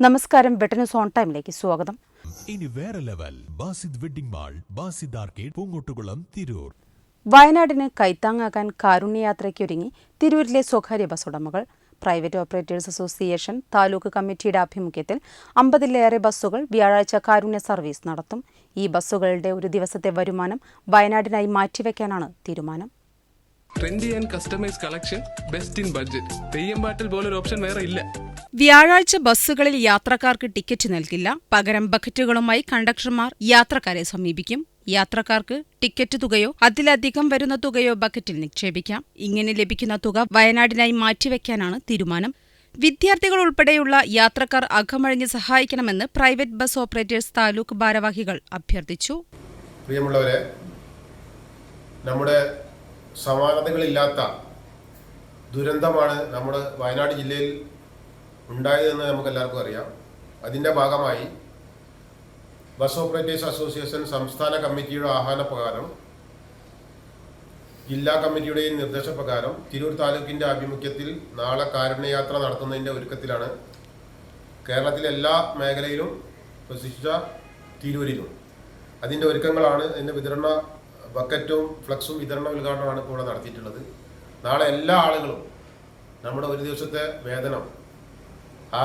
നമസ്കാരം വെട്ടന്യൂസ് ഓൺ ടൈമിലേക്ക് സ്വാഗതം. ഇനി വേറെ level Basid wedding mall Basid arcade Poongottukulam Tirur. വയനാടിന് കൈത്താങ്ങാകാൻ കാരുണ്യയാത്രയ്ക്കൊരുങ്ങി തിരൂരിലെ സ്വകാര്യ ബസ് ഉടമകൾ. പ്രൈവറ്റ് ഓപ്പറേറ്റേഴ്സ് അസോസിയേഷൻ താലൂക്ക് കമ്മിറ്റിയുടെ ആഭിമുഖ്യത്തിൽ അമ്പതിലേറെ ബസ്സുകൾ വ്യാഴാഴ്ച കാരുണ്യ സർവീസ് നടത്തും. ഈ ബസ്സുകളുടെ ഒരു ദിവസത്തെ വരുമാനം വയനാടിനായി മാറ്റിവെക്കാനാണ് തീരുമാനം. Trendy and customise collection best in budget Theyyam പാട്ടിൽ പോലൊരു ഓപ്ഷൻ വേറെ ഇല്ല. വ്യാഴാഴ്ച ബസ്സുകളിൽ യാത്രക്കാർക്ക് ടിക്കറ്റ് നൽകില്ല. പകരം ബക്കറ്റുകളുമായി കണ്ടക്ടർമാർ യാത്രക്കാരെ സമീപിക്കും. യാത്രക്കാർക്ക് ടിക്കറ്റ് തുകയോ അതിലധികം വരുന്ന തുകയോ ബക്കറ്റിൽ നിക്ഷേപിക്കാം. ഇങ്ങനെ ലഭിക്കുന്ന തുക വയനാടിനായി മാറ്റിവെക്കാനാണ് തീരുമാനം. വിദ്യാർത്ഥികൾ ഉൾപ്പെടെയുള്ള യാത്രക്കാർ അകമഴിഞ്ഞ് സഹായിക്കണമെന്ന് പ്രൈവറ്റ് ബസ് ഓപ്പറേറ്റേഴ്സ് താലൂക്ക് ഭാരവാഹികൾ അഭ്യർത്ഥിച്ചു. പ്രിയമുള്ളവരെ നമ്മുടെ സമാനതകളില്ലാത്ത ദുരന്തമാണ് നമ്മുടെ വയനാട് ജില്ലയിൽ ഉണ്ടായതെന്ന് നമുക്ക് എല്ലാവർക്കും അറിയാം. അതിന്റെ ഭാഗമായി ബസ് ഓപ്പറേറ്റേഴ്സ് അസോസിയേഷൻ സംസ്ഥാന കമ്മിറ്റിയുടെ ആഹ്വാനപ്രകാരം ജില്ലാ കമ്മിറ്റിയുടെയും നിർദ്ദേശപ്രകാരം തിരൂർ താലൂക്കിന്റെ ആഭിമുഖ്യത്തിൽ നാളെ കാരുണ്യയാത്ര നടത്തുന്നതിന്റെ ഒരുക്കത്തിലാണ് കേരളത്തിലെ എല്ലാ മേഖലയിലും പ്രസിദ്ധ തിരൂരിലും. അതിന്റെ ഒരുക്കങ്ങളാണ് അതിന്റെ വിതരണ ബക്കറ്റും ഫ്ലക്സും വിതരണ ഉദ്ഘാടനമാണ് ഇപ്പോൾ ഇവിടെ നടത്തിയിട്ടുള്ളത്. നാളെ എല്ലാ ആളുകളും നമ്മുടെ ഒരു ദിവസത്തെ വേതനം ആ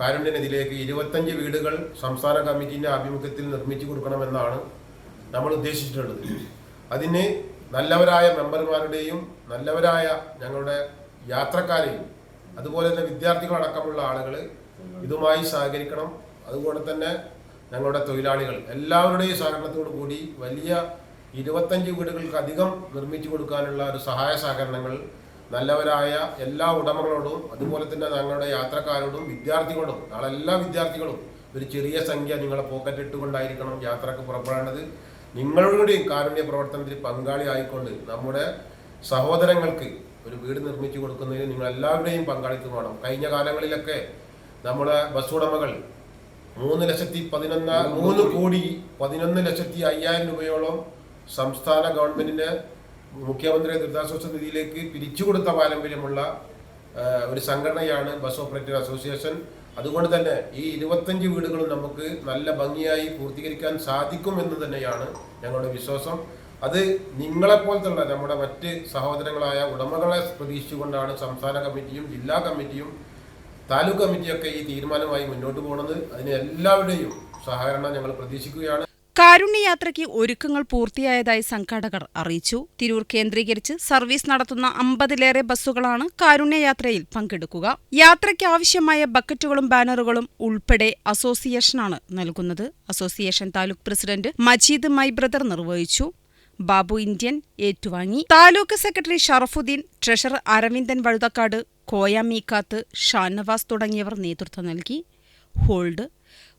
കാരുണ്യനിധിയിലേക്ക് ഇരുപത്തഞ്ച് വീടുകൾ സംസ്ഥാന കമ്മിറ്റീന്റെ ആഭിമുഖ്യത്തിൽ നിർമ്മിച്ചു കൊടുക്കണമെന്നാണ് നമ്മൾ ഉദ്ദേശിച്ചിട്ടുള്ളത്. അതിന് നല്ലവരായ മെമ്പർമാരുടെയും നല്ലവരായ ഞങ്ങളുടെ യാത്രക്കാരെയും അതുപോലെ തന്നെ വിദ്യാർത്ഥികളടക്കമുള്ള ആളുകൾ ഇതുമായി സഹകരിക്കണം. അതുപോലെ തന്നെ ഞങ്ങളുടെ തൊഴിലാളികൾ എല്ലാവരുടെയും സഹകരണത്തോടു കൂടി വലിയ ഇരുപത്തഞ്ച് വീടുകൾക്ക് അധികം നിർമ്മിച്ചു കൊടുക്കാനുള്ള ഒരു സഹായ സഹകരണങ്ങൾ നല്ലവരായ എല്ലാ ഉടമകളോടും അതുപോലെ തന്നെ ഞങ്ങളുടെ യാത്രക്കാരോടും വിദ്യാർത്ഥികളോടും നാളെ എല്ലാ വിദ്യാർത്ഥികളും ഒരു ചെറിയ സംഖ്യ നിങ്ങളെ പോക്കറ്റ് ഇട്ടുകൊണ്ടായിരിക്കണം യാത്രയ്ക്ക് പുറപ്പെടേണ്ടത്. നിങ്ങളുടെയും കാരുണ്യ പ്രവർത്തനത്തിൽ പങ്കാളി ആയിക്കൊണ്ട് നമ്മുടെ സഹോദരങ്ങൾക്ക് ഒരു വീട് നിർമ്മിച്ചു കൊടുക്കുന്നതിന് നിങ്ങൾ എല്ലാവരുടെയും പങ്കാളിത്തം വേണം. കഴിഞ്ഞ കാലങ്ങളിലൊക്കെ നമ്മുടെ ബസ് ഉടമകൾ മൂന്ന് ലക്ഷത്തി പതിനൊന്ന് മൂന്ന് കോടി പതിനൊന്ന് ലക്ഷത്തി അയ്യായിരം രൂപയോളം സംസ്ഥാന ഗവൺമെന്റിന് മുഖ്യമന്ത്രി ദുരിതാശ്വാസ നിധിയിലേക്ക് പിരിച്ചുകൊടുത്ത പാരമ്പര്യമുള്ള ഒരു സംഘടനയാണ് ബസ് ഓപ്പറേറ്റർ അസോസിയേഷൻ. അതുകൊണ്ട് തന്നെ ഈ ഇരുപത്തഞ്ച് വീടുകളും നമുക്ക് നല്ല ഭംഗിയായി പൂർത്തീകരിക്കാൻ സാധിക്കും എന്ന് തന്നെയാണ് ഞങ്ങളുടെ വിശ്വാസം. അത് നിങ്ങളെപ്പോലത്തുള്ള നമ്മുടെ മറ്റ് സഹോദരങ്ങളായ ഉടമകളെ പ്രതീക്ഷിച്ചുകൊണ്ടാണ് സംസ്ഥാന കമ്മിറ്റിയും ജില്ലാ കമ്മിറ്റിയും താലൂക്ക് കമ്മിറ്റിയൊക്കെ ഈ തീരുമാനമായി മുന്നോട്ട് പോകുന്നത്. അതിന് എല്ലാവരുടെയും സഹകരണം ഞങ്ങൾ പ്രതീക്ഷിക്കുകയാണ്. കാരുണ്യയാത്രയ്ക്ക് ഒരുക്കങ്ങൾ പൂർത്തിയായതായി സംഘാടകർ അറിയിച്ചു. തിരൂർ കേന്ദ്രീകരിച്ച് സർവീസ് നടത്തുന്ന അമ്പതിലേറെ ബസ്സുകളാണ് കാരുണ്യയാത്രയിൽ പങ്കെടുക്കുക. യാത്രയ്ക്ക് ആവശ്യമായ ബക്കറ്റുകളും ബാനറുകളും ഉൾപ്പെടെ അസോസിയേഷനാണ് നൽകുന്നത്. Association taluk president Majeed my brother നിർവഹിച്ചു. ബാബു ഇന്ത്യൻ ഏറ്റുവാങ്ങി. താലൂക്ക് സെക്രട്ടറി ഷറഫുദ്ദീൻ ട്രഷറർ അരവിന്ദൻ വഴുതക്കാട് കോയ മീക്കാത്ത് ഷാനവാസ് തുടങ്ങിയവർ നേതൃത്വം നൽകി. ഹോൾഡ്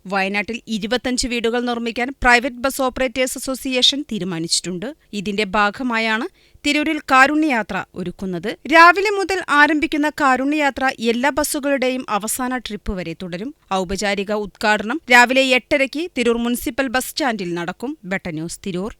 വയനാട്ടിൽ ഇരുപത്തഞ്ച് വീടുകൾ നിർമ്മിക്കാൻ പ്രൈവറ്റ് ബസ് ഓപ്പറേറ്റേഴ്സ് അസോസിയേഷൻ തീരുമാനിച്ചിട്ടുണ്ട്. ഇതിന്റെ ഭാഗമായാണ് തിരൂരിൽ കാരുണ്യയാത്ര ഒരുക്കുന്നത്. രാവിലെ മുതൽ ആരംഭിക്കുന്ന കാരുണ്യയാത്ര എല്ലാ ബസ്സുകളുടെയും അവസാന ട്രിപ്പ് വരെ തുടരും. ഔപചാരിക ഉദ്ഘാടനം രാവിലെ എട്ടരയ്ക്ക് തിരൂർ മുനിസിപ്പൽ ബസ് സ്റ്റാൻഡിൽ നടക്കും. ബെട്ട ന്യൂസ് തിരൂർ.